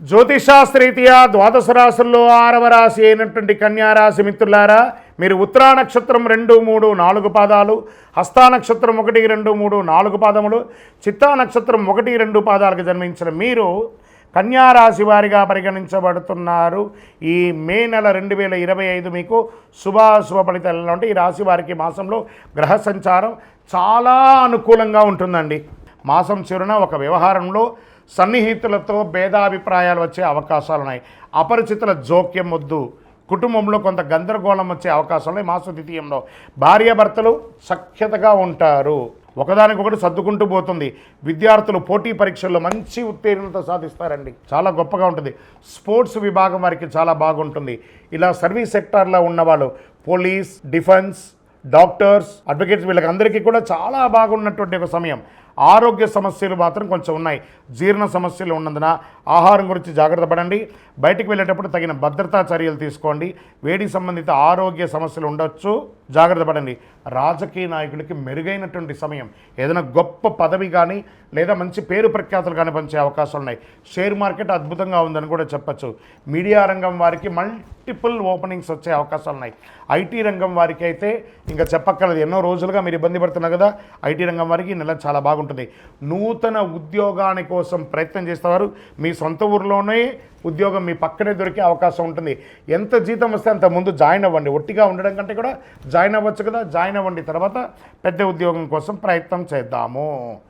జ్యోతిషాస్త్రీత్యా ద్వాదశ రాశుల్లో ఆరవ రాశి అయినటువంటి కన్యారాశి మిత్రులారా మీరు ఉత్తరా నక్షత్రం రెండు మూడు నాలుగు పాదాలు హస్తా నక్షత్రం ఒకటి రెండు మూడు నాలుగు పాదములు చిత్తా నక్షత్రం ఒకటి రెండు పాదాలకు జన్మించిన మీరు కన్యారాశి వారిగా పరిగణించబడుతున్నారు. ఈ మే నెల రెండు వేల ఇరవై ఐదు మీకు శుభాశుభ ఫలితాలు అంటే ఈ రాశి వారికి మాసంలో గ్రహ సంచారం చాలా అనుకూలంగా ఉంటుందండి. మాసం చివరన ఒక వ్యవహారంలో సన్నిహితులతో భేదాభిప్రాయాలు వచ్చే అవకాశాలు ఉన్నాయి అపరిచితుల జోక్యం వద్దు. కుటుంబంలో కొంత గందరగోళం వచ్చే అవకాశాలు ఉన్నాయి మాస ద్వితీయంలో భార్యాభర్తలు సఖ్యతగా ఉంటారు. ఒకదానికొకటి సర్దుకుంటూ పోతుంది. విద్యార్థులు పోటీ పరీక్షల్లో మంచి ఉత్తీర్ణత సాధిస్తారండి. చాలా గొప్పగా ఉంటుంది. స్పోర్ట్స్ విభాగం వారికి చాలా బాగుంటుంది. ఇలా సర్వీస్ సెక్టార్లో ఉన్నవాళ్ళు పోలీస్ డిఫెన్స్ డాక్టర్స్ అడ్వకేట్స్ వీళ్ళకి అందరికీ కూడా చాలా బాగున్నటువంటి ఒక సమయం. ఆరోగ్య సమస్యలు మాత్రం కొంచెం ఉన్నాయి. జీర్ణ సమస్యలు ఉన్నందున ఆహారం గురించి జాగ్రత్త పడండి. బయటికి వెళ్ళేటప్పుడు తగిన భద్రతా చర్యలు తీసుకోండి. వేడి సంబంధిత ఆరోగ్య సమస్యలు ఉండొచ్చు. జాగ్రత్త పడండి. రాజకీయ నాయకుడికి మెరుగైనటువంటి సమయం. ఏదైనా గొప్ప పదవి కానీ లేదా మంచి పేరు ప్రఖ్యాతులు కానీ పంచే అవకాశాలు ఉన్నాయి. షేర్ మార్కెట్ అద్భుతంగా ఉందని కూడా చెప్పచ్చు. మీడియా రంగం వారికి మల్టిపుల్ ఓపెనింగ్స్ వచ్చే అవకాశాలు ఉన్నాయి. ఐటీ రంగం వారికి అయితే ఇంకా చెప్పక్కర్లేదు. ఎన్నో రోజులుగా మీరు ఇబ్బంది పడుతున్నారు కదా. ఐటీ రంగం వారికి నెల చాలా బాగుంటుంది. ఉంటుంది. నూతన ఉద్యోగాని కోసం ప్రయత్నం చేసేవారు. మీ సొంత ఊరిలోనే ఉద్యోగం మీ పక్కనే దొరికే అవకాశం ఉంటుంది. ఎంత జీతం వస్తే అంత ముందు జాయిన్ అవ్వండి. ఒట్టిగా ఉండడం కంటే కూడా జాయిన్ అవ్వచ్చు కదా జాయిన్ అవ్వండి. తర్వాత పెద్ద ఉద్యోగం కోసం ప్రయత్నం చేద్దాము.